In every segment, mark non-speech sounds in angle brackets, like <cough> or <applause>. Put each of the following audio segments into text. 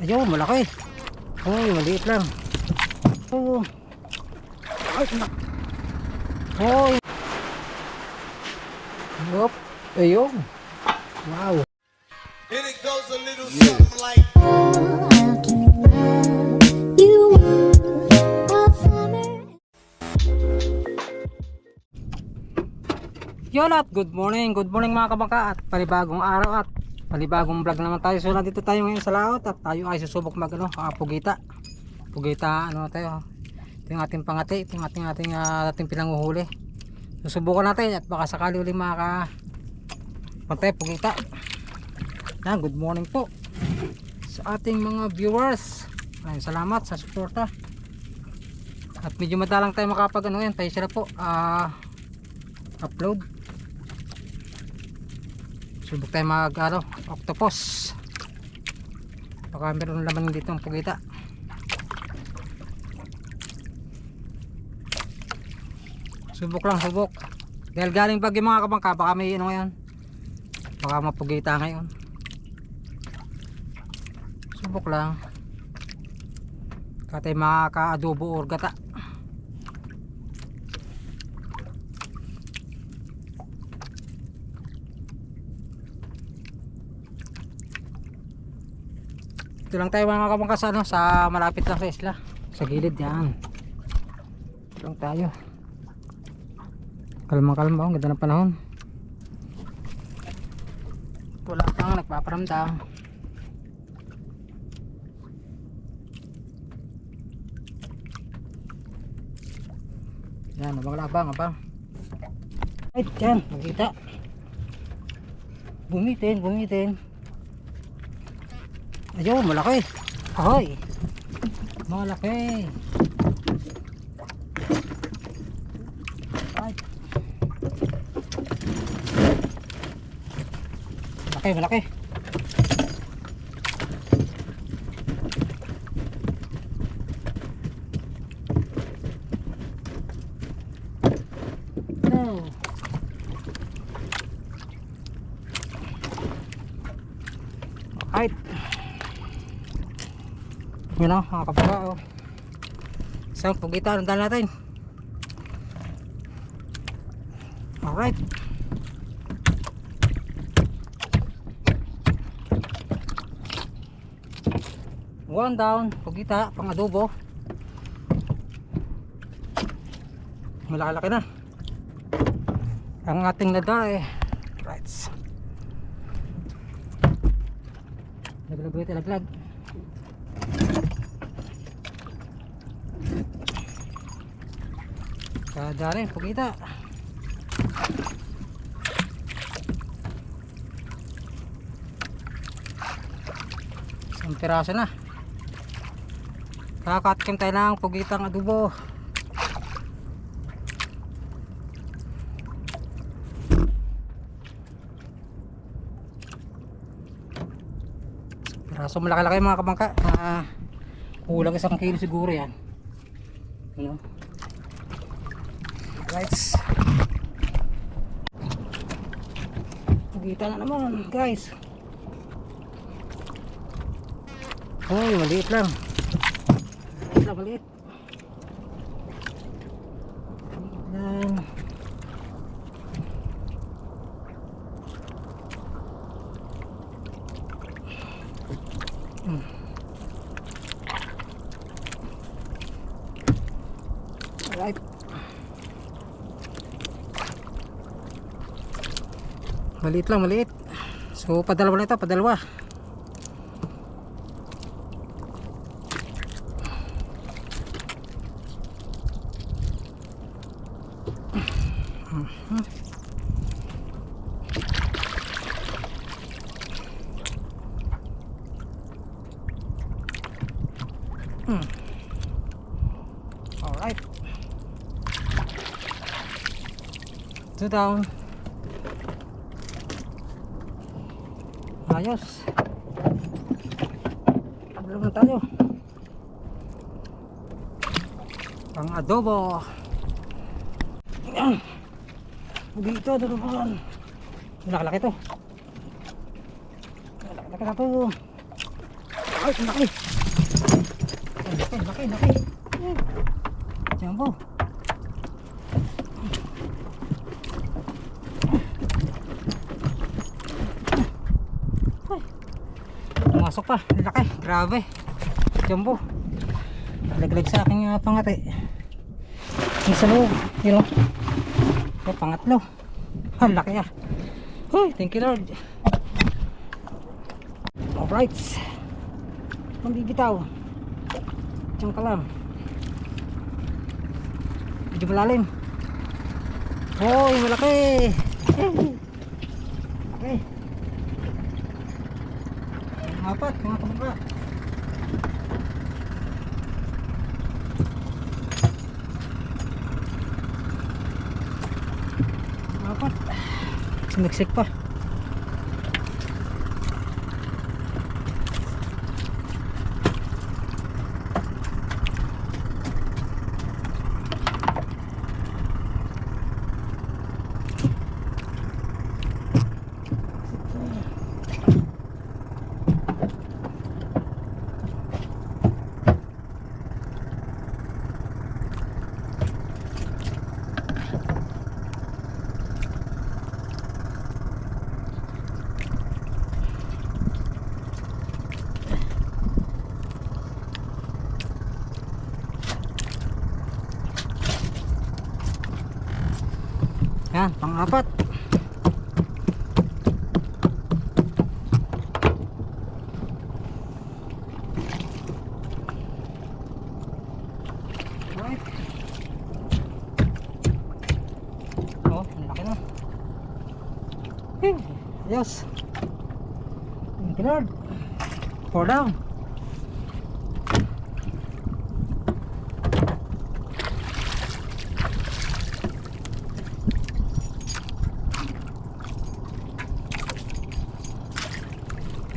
Ayun, malaki. Uy, maliit lang. Oh. Ay, nak. Hoy. Yup. Ayun. Wow. And it goes a little something like Yon at good morning, good morning mga kabangka at panibagong araw at panibagong vlog naman tayo. So nandito tayo ngayon sa laot at tayo ay susubok mag ano, ah, pugita. Pugita ano tayo. Ito yung ating pangati, ito yung ating ating uh, ating pinanguhuli. Susubukan natin at baka sakali uli maka pantay pugita. Yan, good morning po sa ating mga viewers. Maraming salamat sa suporta. At medyo madalang tayo makapag ano yan, tayo sila po ah upload subok tayo mag ano, octopus. Baka meron laman dito ang pugita subok lang subok. Dahil galing bagyo mga kabangka baka may ano ngayon. Baka mapugita ngayon. Subok lang. Katay makaka-adobo or gata Dito lang tayo mga kabangkas ano, sa malapit lang sa isla. Sa gilid yan. Dito lang tayo. Kalma kalma, ang ganda ng panahon. Wala pang nagpaparamdam. Yan, abang labang, abang. Ay, yan, makita. Bumitin, bumitin. Ayun, malaki. Ahoy. Malaki. Ay. Malaki, malaki. Oh. Alright. Yun o, mga kapaga o. Isang pugita, ang dala natin. Alright. One down, pugita, pang adobo. Malaki-laki na. Ang ating nadala eh. Right. Laglag ulit, laglag. Kada rin, pagkita. Isang piraso na. Kakatikim tayo ng pugitang adobo. Piraso malaki-laki mga kabangka. Ah, kulang isang kilo siguro yan. Ano? Right. Pugita na naman, guys. Uy, maliit lang. Maliit lang, maliit. Maliit lang. Hmm. Alright. Maliit lang, maliit. So, padalawa na ito, padalawa. Hmm. Alright. Two down. Ayos. Dalawa na tayo. Pang adobo. Dito, dalawan. Malaki-laki to. Malaki-laki na to. Ay, ang. Ang laki, laki, laki. Jumbo. Ay. Pumasok pa. Ang laki. Grabe. Jumbo. Laglag sa aking uh, pangati. Yung sa loob. Yun o. Oh, pangatlo. Ang laki ah. Huy, thank you Lord. Alright. Hindi bitaw. Diyan ka lang. Medyo malalim. Hoy, malaki. Okay. Apat, mga kabangka. Apat. Sumiksik pa. Yan, pang-apat. Alright. Oh, ang laki na. Hey, yes. Thank you, Lord. Four down.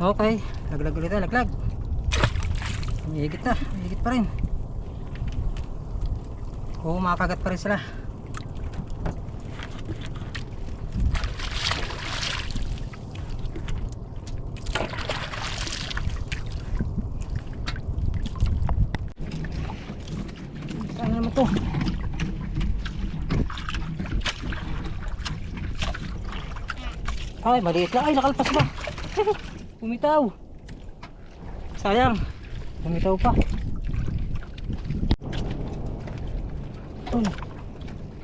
Okay, laglag ulit tayo, laglag. Higit na, higit pa rin. Oo, makagat pa rin sila. Saan naman to? Ay, maliit lang. Ay, nakalpas ba? <laughs> Bumitaw. Sayang. Bumitaw pa. Uy.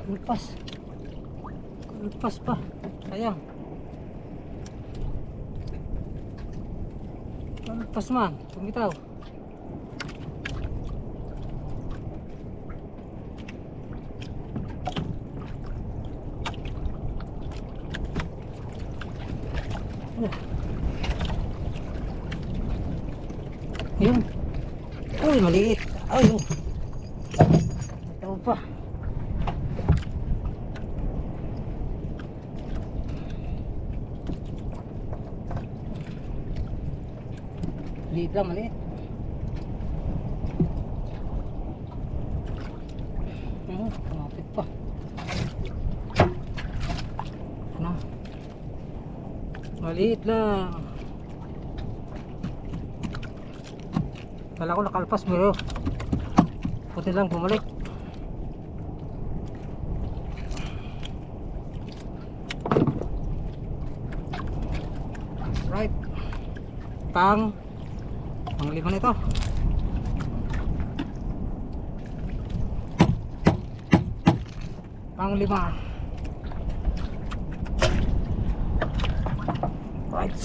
Kalpas. Kalpas pa. Sayang. Kalpas man. Bumitaw. Yun. Uy, maliit. Ay, oh. Ito pa. Lang, maliit. Kumapit pa. Ano? Maliit lang. Kala ko nakalpas pero puti lang bumalik. Right. Pang pang lima nito. Pang lima. Right.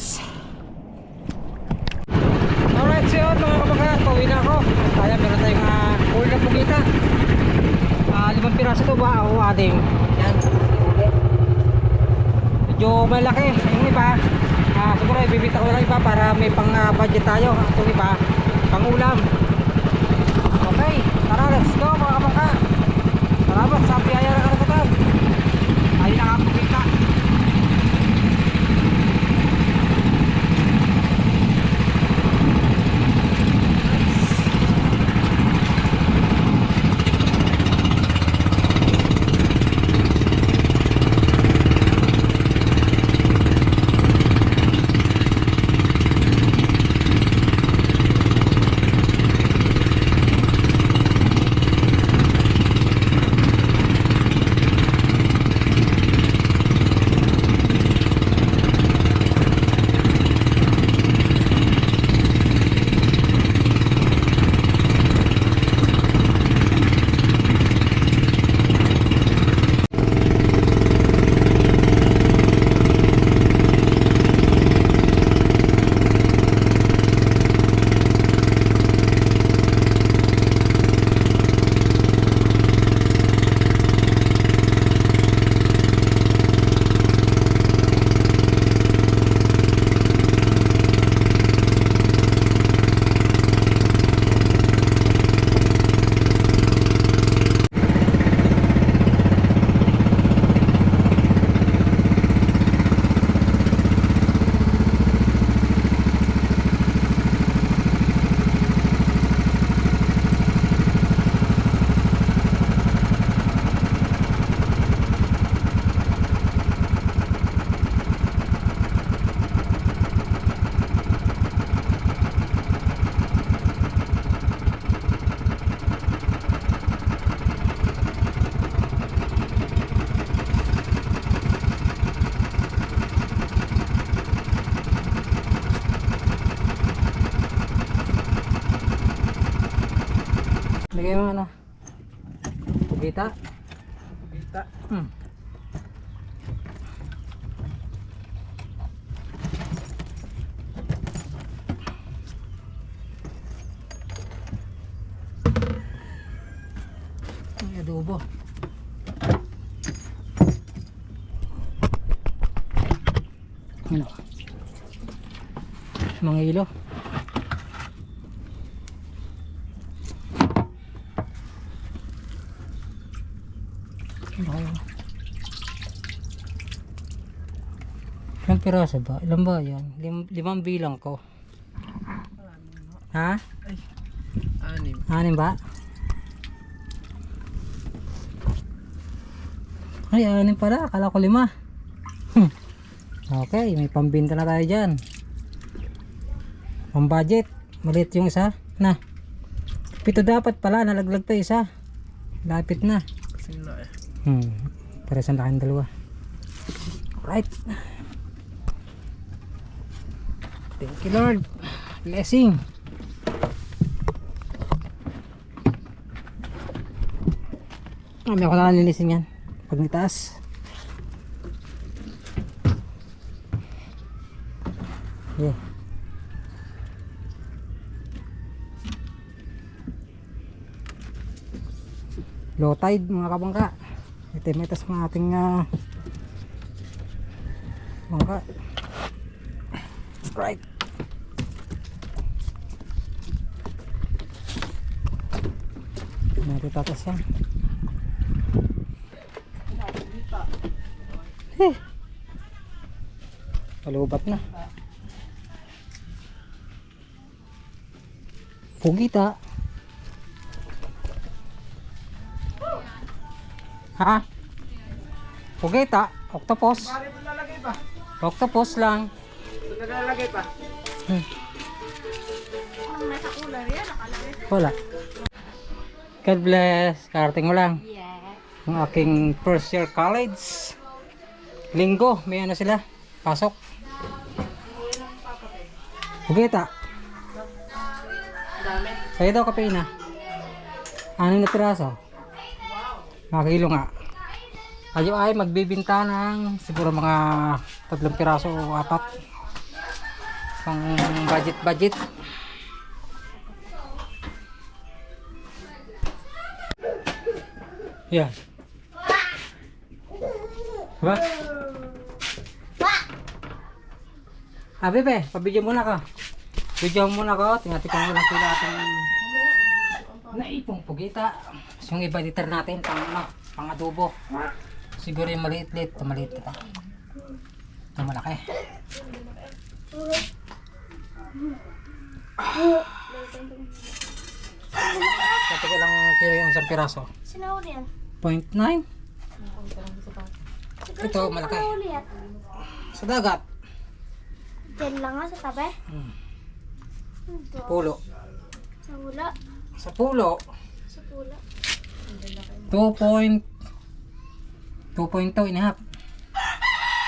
Alright, so yun mga kabagat, pauwi na ako. Kaya meron tayong uh, huli na pugita. Ah, limang piraso to ba? O ating. Yan. Medyo malaki. Yung iba, ah, siguro ibibita ko lang iba para may pang ah, budget tayo. Itong iba, pang ulam. Okay, tara let's go mga kabangka. Salamat sa biyaya ng karagatan. Tayo nakapugita. Lagay Hmm. Ay, adobo. Ano? Mga ilo. Ano kaya? Ilang piraso ba? Ilan ba yan? Lim limang bilang ko. Ha? Anim. Anim ba? Ay, anim pala. Akala ko lima. Hmm. okay, may pambinta na tayo dyan. Pang budget. Maliit yung isa. Na. Pito dapat pala. Nalaglag pa isa. Lapit na. Kasing na eh. Hmm. Para sa laking dalawa. Right. Thank you Lord. Blessing. Kami ako na linisin yan. Pag nitaas. Yeah. Low tide mga kabangka. Ito may tas mga ating ah, bangka. Right. Natin tatas yan. Eh. Palubat na. Pugita. Ha? Pugita. Octopus. Octopus lang. Ito nalalagay pa. Wala. God bless. Karating mo lang. Ang aking first year college. Linggo, may ano sila. Pasok. Pugita. Sa'yo daw kape na. Anim na piraso. Mga kilo nga. Kayo ay magbibinta ng siguro mga tatlong piraso o apat. Pang budget budget. Yan. Ba? Ah, bebe, pabidyo muna ka. Bidyo muna ka, tingnan-tingnan mo lang sila ating naipong pugita. Yung iba liter natin, pang, ano, pang adobo. Siguro yung maliit-liit, ito maliit ito. Ito malaki. Ito ko lang kilo yung isang piraso. Sinahuli yan. 0.9. Ito, malaki. Sinahuli yan. Sa dagat. Diyan lang nga sa tabi. Hmm. Ito. Pulo. Sa hula. Sa pulo, Sa pula. 2 point 2.2 and a half.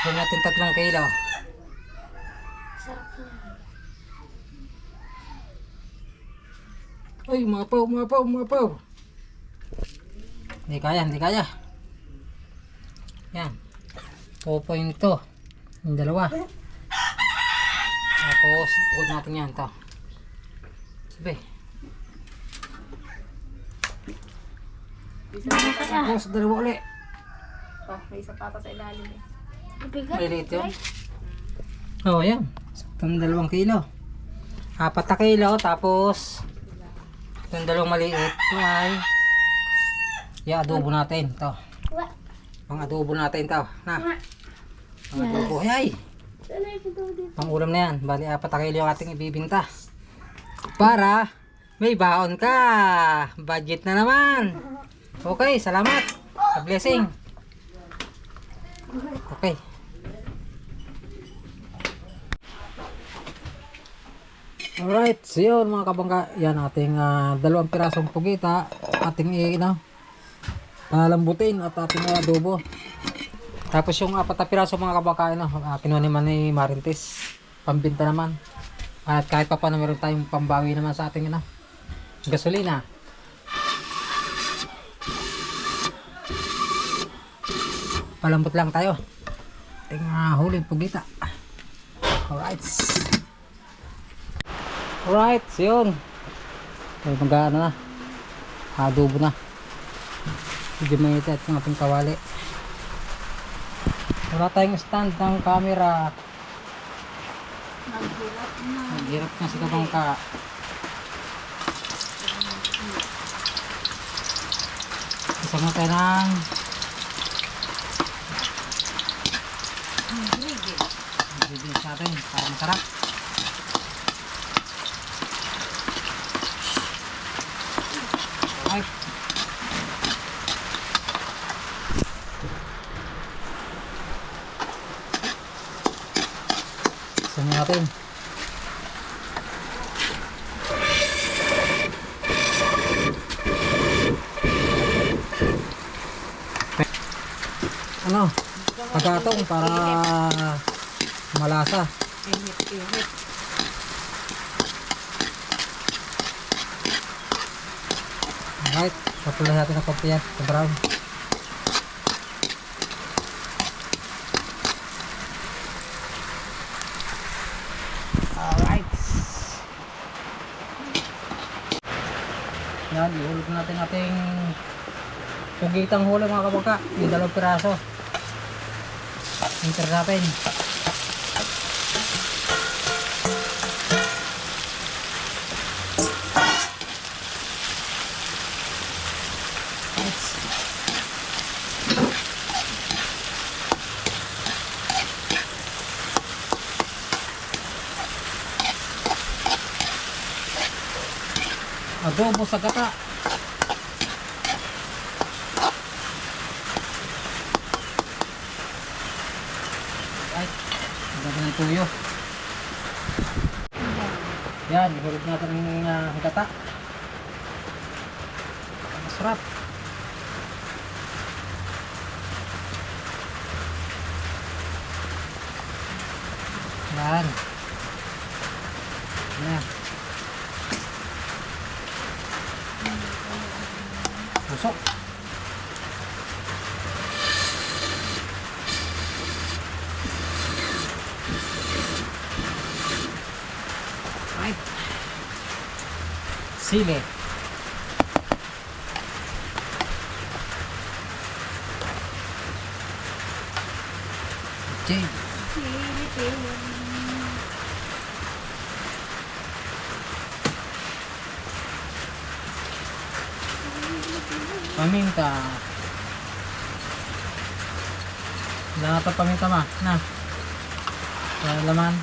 Gawin natin tatlong kilo. Sarap na. Ay, umapaw, umapaw, umapaw. Hindi kaya, hindi kaya. Yan. 2.2. Yung dalawa. Tapos, tukod natin yan. to Sabi. Tapos, dalawa ulit. may sapatos sa ilalim eh. Maliit yun. Oo, oh, yan. Saktong dalawang kilo. Apat na kilo, tapos itong dalawang maliit ito ay i-adobo natin. Wa. Pang adobo natin to. Na. Pang adobo. Ay, Ano pang ulam na yan. Bali, apat na kilo yung ating ibibinta. Para may baon ka. Budget na naman. Okay, salamat. Sa blessing. Okay. Alright, so yun mga kabangka, yan ating ah, dalawang pirasong pugita, ating i, palambutin at uh, kinuha adobo. Tapos yung apat na piraso mga kabakain, no, uh, kinuha naman ni Marintes. Pambinta naman. At kahit pa paano meron tayong pambawi naman sa ating ano, gasolina. Palambot lang tayo. Ating uh, huli pugita. Alright. Alright, yun. Mag-ano na. Adobo na. Medyo mainit yung ating kawali. Wala tayong stand ng camera. Naghirap na si kabangka. Isama tayo ng ingredients natin para masarap. Isama natin. Ano? Pagatong para malasa. Alright, papulay natin ng konti yan sa brown. Alright. Yan, ihulog natin ating pugitang huli mga kabaka. Yung dalawang piraso. Enter natin. Adobo sa gata. Ang ganda ng tuyo. Yan, ihulog natin ng uh, gata. Masarap. Yan. Yan. しょ。はい。水面 Wala na pa paminta ma. Na. Wala laman.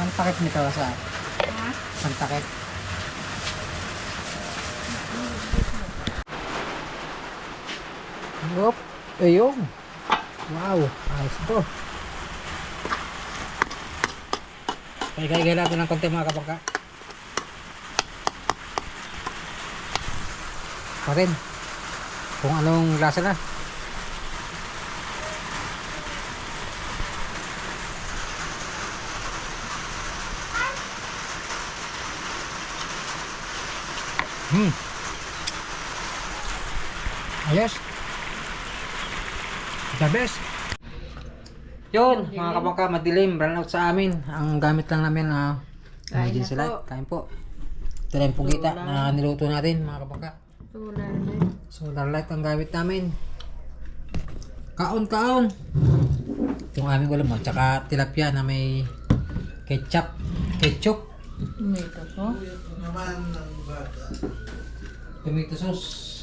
Ang takip nito sa Ang takip. Yup. Ayun. Wow. Ayos to. Kaya-kaya natin ng konti mga kapangka. Pa rin. Kung anong lasa na. Hmm. Ayos. The best. Yun, mga kabangka, madilim, run out sa amin. Ang gamit lang namin na uh, emergency light. Kain po. Ito lang yung pugita na niluto natin, mga kabangka. Solar light ang gamit namin. Kaon, kaon. Itong aming ulam mo. Tsaka tilapia na may ketchup. Ketchup. Tomato sauce.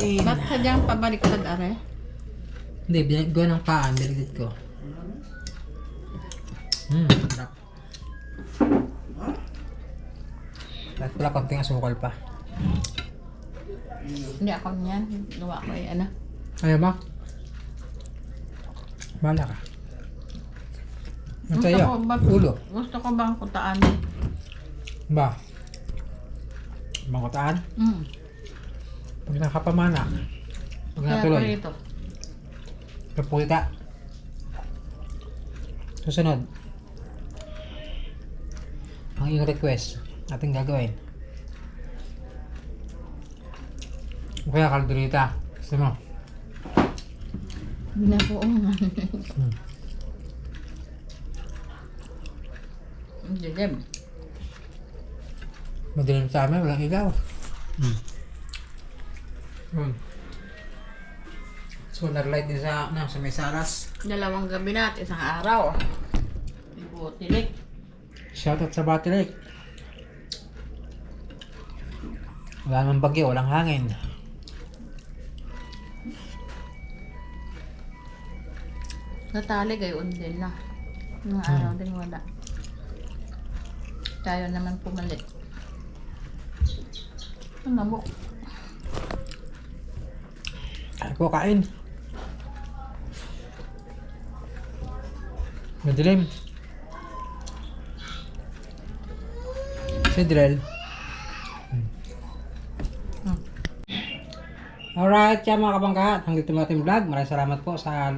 Kain. Ba't sadyang pabaliktad are? Hindi, binigit ko ng paan. Binigit ko. Hmm, sarap. Kahit pala konting asukal pa. Hindi ako niyan. Gawa ko eh, ano. Ayaw mo? Bahala ka. Ang Gusto sa'yo? ko ba- Ulo. Gusto ko bang kutaan? Ba? Mangutaan? Mm. Pag nakapamana. Pag Kaya natuloy. ko rito. Kapulita. Susunod. Ang iyong request ating gagawin. O kaya kalderita. Gusto mo? Binabuungan. Hmm. Ang dilim. Madilim sa amin, walang ilaw. Hmm. Hmm. Solar light din sa, na, sa may salas. Dalawang gabi na at isang araw. Ibutilik. Shoutout sa battery. Wala namang bagyo, walang hangin. Natali gayon din na. Mga araw din wala. Tayo naman pumalit. Ang lamok. Po, kain. Madilim. Si Drell. Hmm. Alright, yan mga kabangka. Hanggang ito ating vlog. Maraming salamat po sa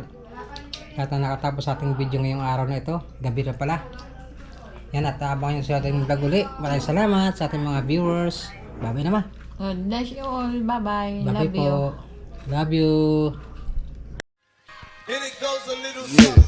lahat na nakatapos sa ating video ngayong araw na ito. Gabi na pala. Yan at abangan nyo sa ating vlog uli. Maraming salamat sa ating mga viewers. Bye-bye naman. God bless you all. Bye-bye. Love you. Po. Love you. And it goes a little something like.